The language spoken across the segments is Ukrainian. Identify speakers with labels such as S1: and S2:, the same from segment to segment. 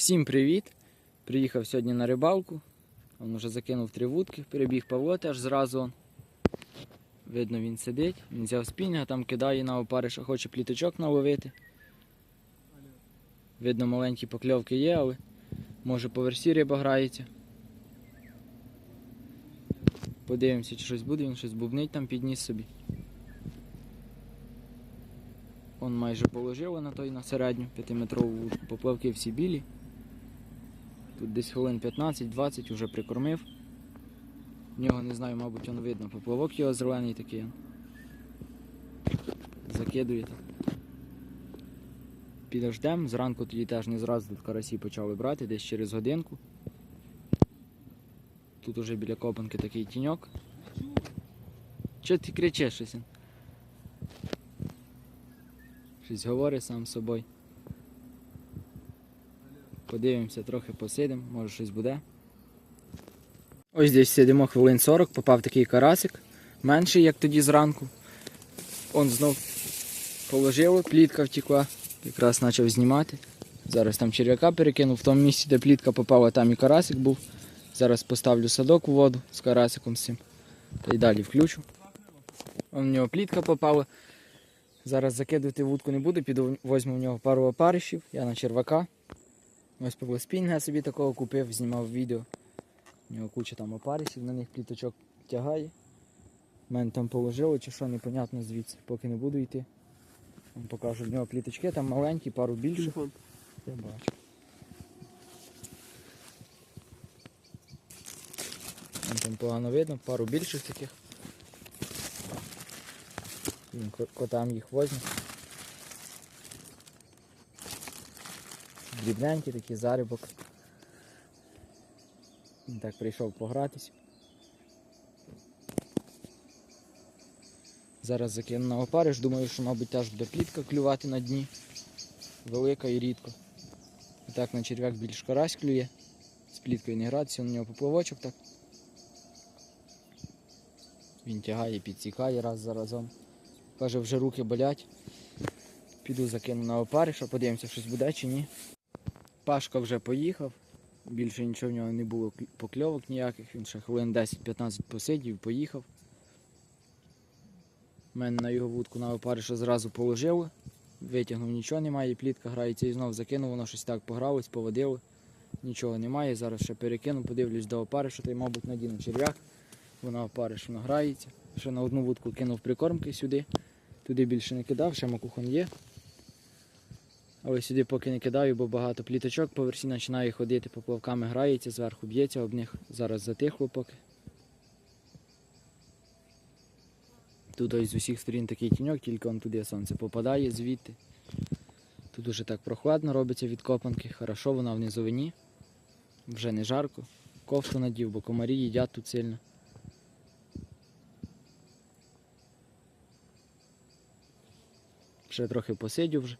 S1: Всім привіт! Приїхав сьогодні на рибалку. Он вже закинув три вудки, перебіг Павло теж зразу. Видно, він сидить, він взяв спінга, там кидає на опариша, хоче пліточок наловити. Видно, маленькі покльовки є, але може по версі риба грається. Подивимося, чи щось буде, він щось бубнить там підніс собі. Он майже положили на той на середню п'ятиметрову вудку. Поплавки всі білі. Тут десь хвилин 15-20 вже прикормив. В нього не знаю, мабуть, воно видно. Поплавок його зелений такий. Закидує так. Підождем. Зранку тоді теж не зразу карасі почали брати, десь через годинку. Тут уже біля копанки такий тіньок. Чого ти кричиш щось? Щось говорить сам з собою. Подивимося, трохи посидимо, може щось буде. Ось десь сидимо хвилин 40, попав такий карасик, менший, як тоді зранку. Он знов положило, плітка втекла, якраз почав знімати. Зараз там черв'яка перекинув, в тому місці, де плітка попала, там і карасик був. Зараз поставлю садок у воду з карасиком цим. Та й далі включу. В нього плітка попала. Зараз закидувати вудку не буду, піду возьму в нього пару опаришів, я на червака. Ось Павло Спінга собі такого купив, знімав відео. У нього куча там опаришів, на них пліточок тягає. У мене там положило чи що, непонятно звідси, поки не буду йти. Вам покажу в нього пліточки, там маленькі, пару більших. Я бачу. Вон Там погано видно, пару більших таких. Він котам їх возьме. Дрібненький такий зарибок. Він так прийшов погратись. Зараз закину на опариш, думаю, що, мабуть, теж буде плітка клювати на дні. Велика і рідко. І так на черв'як більш карась клює. З пліткою не гратися, на нього поплавочок так. Він тягає, підсікає раз за разом. Каже, вже руки болять. Піду закину на опариша, подивимося, щось буде чи ні. Пашка вже поїхав. Більше нічого в нього не було покльовок ніяких. Він ще хвилин 10-15 посидів, поїхав. Мене на його вудку на опариша зразу положили. Витягнув нічого немає, плітка грається і знов закинув, воно щось так погралось, поводило. Нічого немає. Зараз ще перекину, подивлюсь до опариша, та й, мабуть, надіну черв'як. Вона опариш, воно грається. Ще на одну вудку кинув прикормки сюди. Туди більше не кидав, ще макухон є. Але сюди поки не кидаю, бо багато пліточок по версі починає ходити, поплавками грається, зверху б'ється об них. Зараз затихло поки. Тут ось з усіх сторін такий тіньок, тільки он туди сонце попадає звідти. Тут уже так прохладно робиться від копанки, хорошо вона в низовині. Вже не жарко. Кофту надів, бо комарі їдять тут сильно. Ще трохи посидю вже.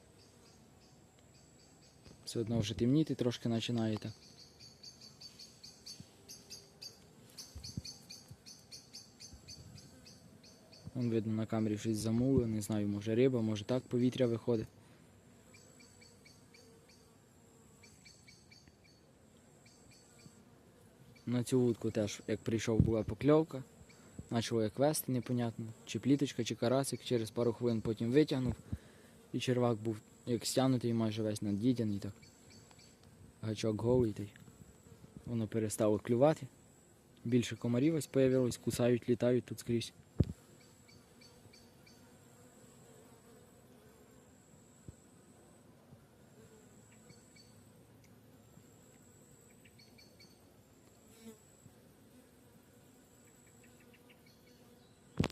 S1: Все одно вже темніти трошки починає так. Вон видно на камері щось замуло, не знаю, може риба, може так повітря виходить. На цю вудку теж, як прийшов, була покльовка. Почало як вести, непонятно, чи пліточка, чи карасик, через пару хвилин потім витягнув. І червак був як стягнутий майже весь надідяний так. Гачок голий той. Воно перестало клювати. Більше комарів ось появилось, кусають, літають тут скрізь.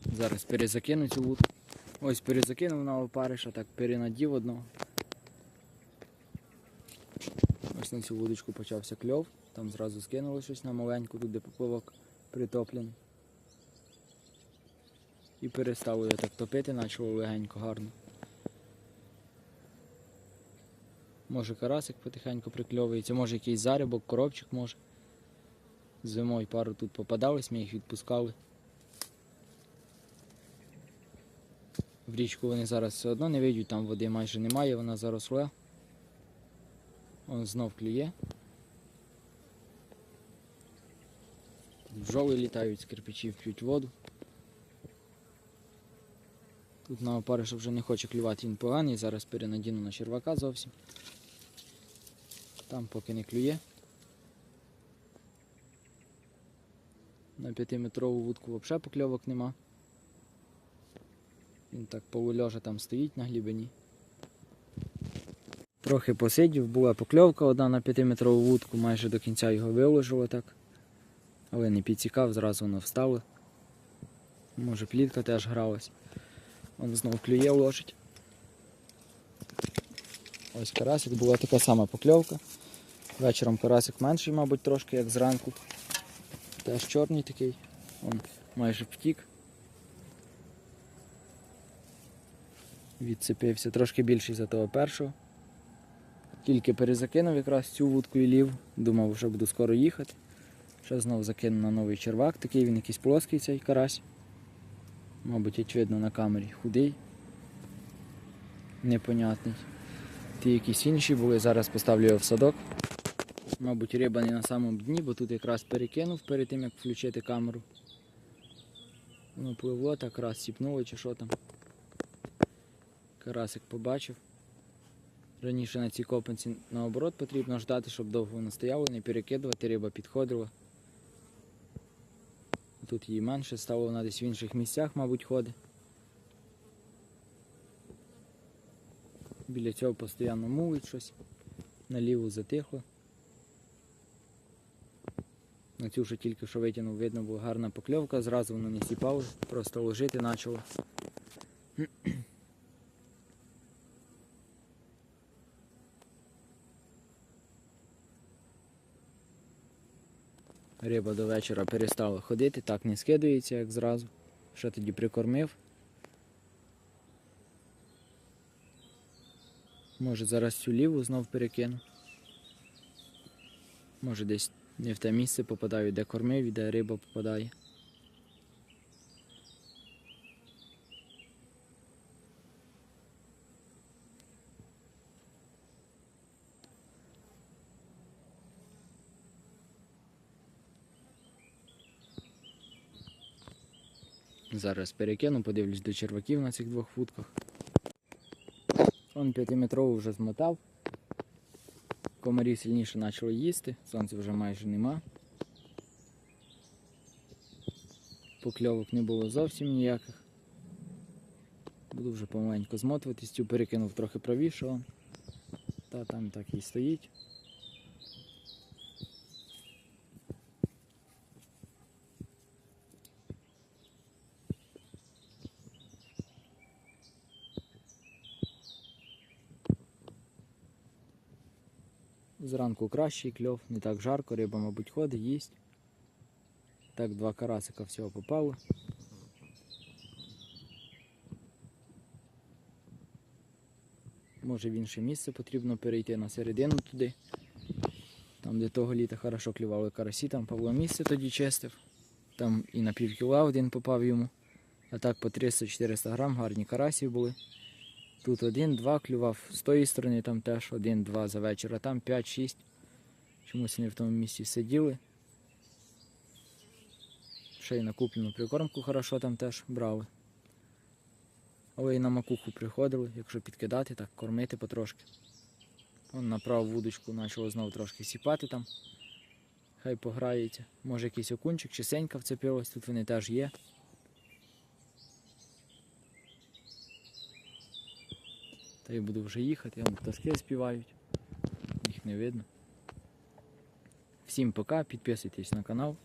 S1: Зараз перезакину цю вудку. Ось перезакинув на опариша, так перенадів одного. Ось на цю вудочку почався кльов, там зразу скинули щось на маленьку, тут де поплавок притоплений. І перестало я так топити, почало легенько гарно. Може карасик потихеньку прикльовується, може якийсь зарибок, коробчик може. Зимою пару тут попадались, ми їх відпускали. В річку вони зараз все одно не вийдуть, там води майже немає, вона заросла. Он знов клює. Бджоли літають з кирпичів, п'ють воду. Тут на опариша вже не хоче клювати, він поганий, зараз перенадіну на червака зовсім. Там поки не клює. На п'ятиметрову вудку взагалі покльовок нема. Він так полульожа там стоїть на глибині. Трохи посидів, була покльовка одна на 5-метрову вудку, майже до кінця його виложило так. Але не підсікав, зразу воно встало. Може плітка теж гралась. Он знов клює ложить. Ось карасик, була така сама покльовка. Вечором карасик менший, мабуть, трошки, як зранку. Теж чорний такий. Он майже втік. Відцепився трошки більший за того першого. Тільки перезакинув якраз цю вудку і лів. Думав, що буду скоро їхати. Ще знову закину на новий червак, такий він якийсь плоский цей карась. Мабуть, очевидно на камері худий. Непонятний. Ті якісь інші були, зараз поставлю його в садок. Мабуть, риба не на самому дні, бо тут якраз перекинув перед тим, як включити камеру. Воно пливло, так раз сіпнуло чи що там. Карасик побачив. Раніше на цій копанці наоборот потрібно ждати, щоб довго воно стояло, не перекидувати, риба підходила. Тут її менше стало, вона десь в інших місцях, мабуть, ходить. Біля цього постійно мулить щось. Наліво затихло. На цю що тільки що витягнув, видно була гарна покльовка, зразу воно не сіпало, просто ложити почало. Риба до вечора перестала ходити, так не скидається, як зразу. Ще тоді прикормив. Може зараз цю ліву знов перекину. Може десь не в те місце попадаю, де кормив і де риба попадає. Зараз перекину, подивлюсь до черваків на цих двох вудках. Он п'ятиметрову вже змотав. Комарі сильніше почали їсти, сонця вже майже нема. Покльовок не було зовсім ніяких. Буду вже помаленьку змотуватись, цю перекинув трохи правіше. Та там так і стоїть. Зранку кращий кльов, не так жарко, риба, мабуть, ходить, їсть. Так, два карасика всього попало. Може в інше місце потрібно перейти на середину туди. Там, де того літа хорошо клювали карасі, там Павло місце тоді чистив. Там і на пів кіла один попав йому. А так по 300-400 грам гарні карасі були. Тут один, два клював, з тої сторони там теж один, два за вечір, а там 5-6. Чомусь вони в тому місці сиділи. Ще й на куплену прикормку хорошо там теж брали. Але і на макуху приходили, якщо підкидати, так кормити потрошки. Он направ вудочку почало знову трошки сіпати там. Хай пограється. Може якийсь окунчик чи сенька вцепилась, тут вони теж є. Та я буду вже їхати, там пташки співають. Їх не видно. Всім пока, підписуйтесь на канал.